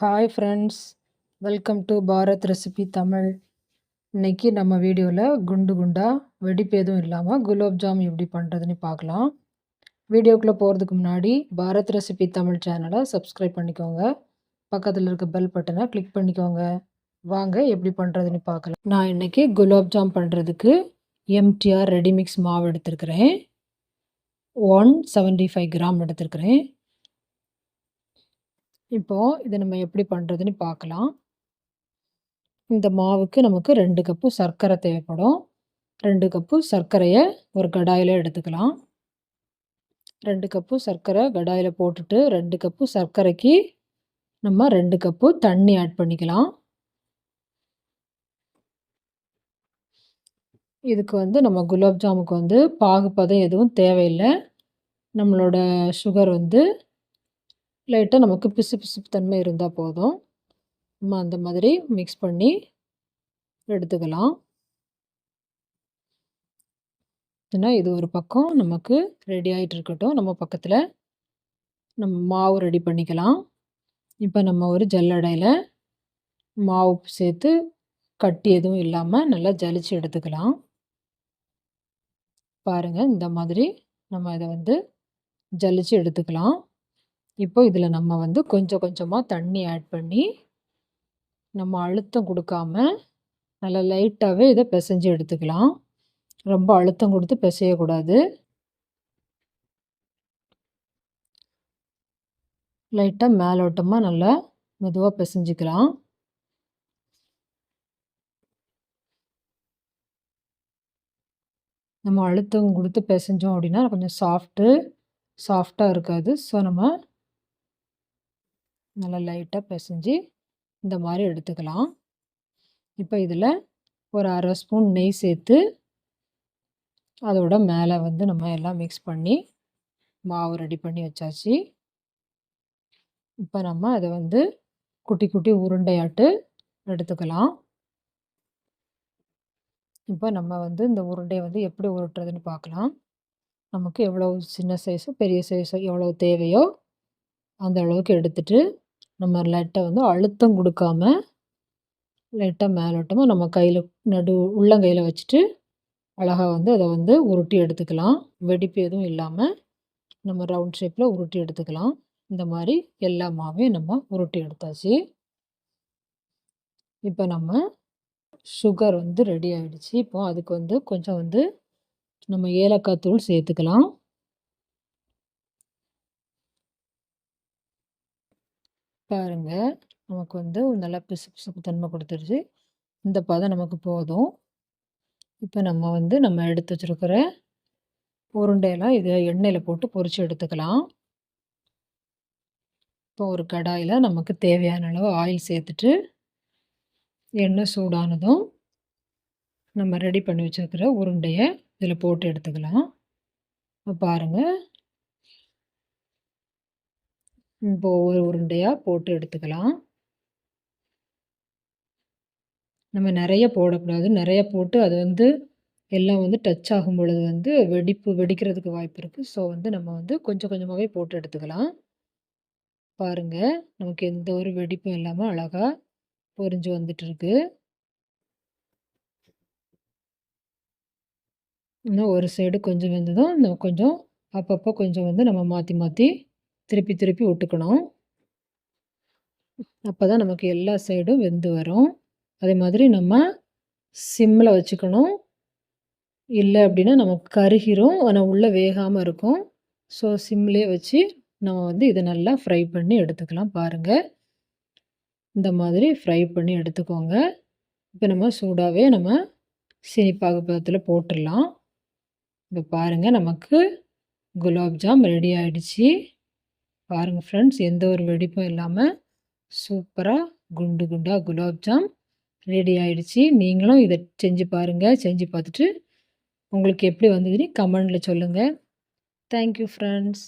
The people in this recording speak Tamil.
Hi friends welcome to Bharat recipe Tamil இன்னைக்கு நம்ம வீடியோவில் குண்டு குண்டாக வெடிப்பு எதுவும் இல்லாமல் குலோப் ஜாம் எப்படி பண்ணுறதுன்னு பார்க்கலாம். வீடியோக்குள்ளே போகிறதுக்கு முன்னாடி பாரத் ரெசிபி தமிழ் சேனலை சப்ஸ்கிரைப் பண்ணிக்கோங்க. பக்கத்தில் இருக்க பெல் பட்டனை கிளிக் பண்ணிக்கோங்க. வாங்க எப்படி பண்ணுறதுன்னு பார்க்கலாம். நான் இன்றைக்கி குலோப் ஜாம் பண்ணுறதுக்கு எம்டிஆர் ரெடிமிக்ஸ் மாவு எடுத்துருக்கிறேன். ஒன் செவன்ட்டி ஃபைவ் கிராம் எடுத்துருக்கிறேன். இப்போது இதை நம்ம எப்படி பண்ணுறதுன்னு பார்க்கலாம். இந்த மாவுக்கு நமக்கு ரெண்டு கப்பு சர்க்கரை தேவைப்படும். ரெண்டு கப்பு சர்க்கரையை ஒரு கடாயில் எடுத்துக்கலாம். ரெண்டு கப்பு சர்க்கரை கடாயில் போட்டுட்டு ரெண்டு கப்பு சர்க்கரைக்கு நம்ம ரெண்டு கப்பு தண்ணி ஆட் பண்ணிக்கலாம். இதுக்கு வந்து நம்ம குலாப் ஜாமுக்கு வந்து பாகுப்பதம் எதுவும் தேவையில்லை. நம்மளோட சுகர் வந்து லைட்டாக நமக்கு பிசு பிசுப்பு தன்மை இருந்தால் போதும். நம்ம அந்த மாதிரி மிக்ஸ் பண்ணி எடுத்துக்கலாம். ஏன்னா இது ஒரு பக்கம் நமக்கு ரெடி ஆகிட்டு இருக்கட்டும். நம்ம பக்கத்தில் நம்ம மாவு ரெடி பண்ணிக்கலாம். இப்போ நம்ம ஒரு ஜல்லடையில் மாவு சேர்த்து கட்டி எதுவும் இல்லாமல் நல்லா ஜலிச்சு எடுத்துக்கலாம். பாருங்கள் இந்த மாதிரி நம்ம இதை வந்து ஜலிச்சு எடுத்துக்கலாம். இப்போ இதில் நம்ம வந்து கொஞ்சம் கொஞ்சமாக தண்ணி ஆட் பண்ணி நம்ம அழுத்தம் கொடுக்காம நல்லா லைட்டாகவே இதை பிசைஞ்சு எடுத்துக்கலாம். ரொம்ப அழுத்தம் கொடுத்து பிசையக்கூடாது. லைட்டாக மேலோட்டமாக நல்லா மெதுவாக பிசைஞ்சிக்கலாம். நம்ம அழுத்தம் கொடுத்து பிசைஞ்சோம் அப்படின்னா கொஞ்சம் சாஃப்ட்டு சாஃப்டாக இருக்காது. ஸோ நம்ம நல்லா லைட்டாக பிசைஞ்சு இந்த மாதிரி எடுத்துக்கலாம். இப்போ இதில் ஒரு அரை ஸ்பூன் நெய் சேர்த்து அதோட மேலே வந்து நம்ம எல்லாம் மிக்ஸ் பண்ணி மாவு ரெடி பண்ணி வச்சாச்சு. இப்போ நம்ம அதை வந்து குட்டி குட்டி உருண்டையாட்டு எடுத்துக்கலாம். இப்போ நம்ம வந்து இந்த உருண்டையை வந்து எப்படி உருட்டுறதுன்னு பார்க்கலாம் நமக்கு எவ்வளோ சின்ன சைஸோ பெரிய சைஸோ எவ்வளோ தேவையோ அந்த அளவுக்கு எடுத்துகிட்டு நம்ம லெட்டை வந்து அழுத்தம் கொடுக்காம லைட்டாக மேலோட்டமாக நம்ம கையில் நடு உள்ளங்கையில் வச்சுட்டு அழகாக வந்து அதை வந்து உருட்டி எடுத்துக்கலாம். வெடிப்பு எதுவும் இல்லாமல் நம்ம ரவுண்ட் ஷேப்பில் உருட்டி எடுத்துக்கலாம். இந்த மாதிரி எல்லா மாவையும் நம்ம உருட்டி எடுத்தாச்சு. இப்போ நம்ம சுகர் வந்து ரெடி ஆகிடுச்சு இப்போ அதுக்கு வந்து கொஞ்சம் வந்து நம்ம ஏலக்காய் தூள் சேர்த்துக்கலாம். பாருங்க. நமக்கு வந்து நல்லா பிசு பிசுப்பு தன்மை கொடுத்துருச்சு. இந்த பதம் நமக்கு போதும். இப்போ நம்ம வந்து நம்ம எடுத்து வச்சுருக்கிற உருண்டையெல்லாம் இதை எண்ணெயில் போட்டு பொறிச்சு எடுத்துக்கலாம். இப்போ ஒரு கடாயில் நமக்கு தேவையான அளவு ஆயில் சேர்த்துட்டு எண்ணெய் சூடானதும் நம்ம ரெடி பண்ணி வச்சுருக்கிற உருண்டையை இதில் போட்டு எடுத்துக்கலாம். இப்போ பாருங்கள் இப்போ ஒரு உருண்டையாக போட்டு எடுத்துக்கலாம். நம்ம நிறைய போடக்கூடாது. நிறைய போட்டு அது வந்து எல்லாம் வந்து டச் ஆகும் பொழுது வந்து வெடிப்பு வெடிக்கிறதுக்கு வாய்ப்பு இருக்குது ஸோ வந்து நம்ம வந்து கொஞ்சம் கொஞ்சமாகவே போட்டு எடுத்துக்கலாம். பாருங்கள் நமக்கு எந்த ஒரு வெடிப்பும் இல்லாமல் அழகாக பொறிஞ்சு வந்துட்டுருக்கு இன்னும் ஒரு சைடு கொஞ்சம் வெந்ததும் நம்ம கொஞ்சம் அப்பப்போ கொஞ்சம் வந்து நம்ம மாற்றி மாற்றி திருப்பி திருப்பி விட்டுக்கணும். அப்போ தான் நமக்கு எல்லா சைடும் வெந்து வரும். அதே மாதிரி நம்ம சிம்மில் வச்சுக்கணும். இல்லை அப்படின்னா நமக்கு கருகிரும். ஆனால் உள்ளே வேகாமல் இருக்கும். ஸோ சிம்லேயே வச்சு நம்ம வந்து இதை நல்லா ஃப்ரை பண்ணி எடுத்துக்கலாம் பாருங்கள் இந்த மாதிரி ஃப்ரை பண்ணி எடுத்துக்கோங்க. இப்போ நம்ம சூடாகவே நம்ம சீனிப்பாகு பதத்தில் போட்டுடலாம். இப்போ பாருங்கள் நமக்கு குலாப்ஜாம் ரெடி ஆகிடுச்சி பாருங்கள் ஃப்ரெண்ட்ஸ் எந்த ஒரு வெடிப்பும் இல்லாமல் சூப்பராக குண்டு குண்டாக குலாப்ஜாம் ரெடி ஆகிடுச்சி நீங்களும் இதை செஞ்சு பாருங்கள் செஞ்சு பார்த்துட்டு உங்களுக்கு எப்படி வந்ததுன்னு கமெண்டில் சொல்லுங்கள் தேங்க்யூ ஃப்ரெண்ட்ஸ்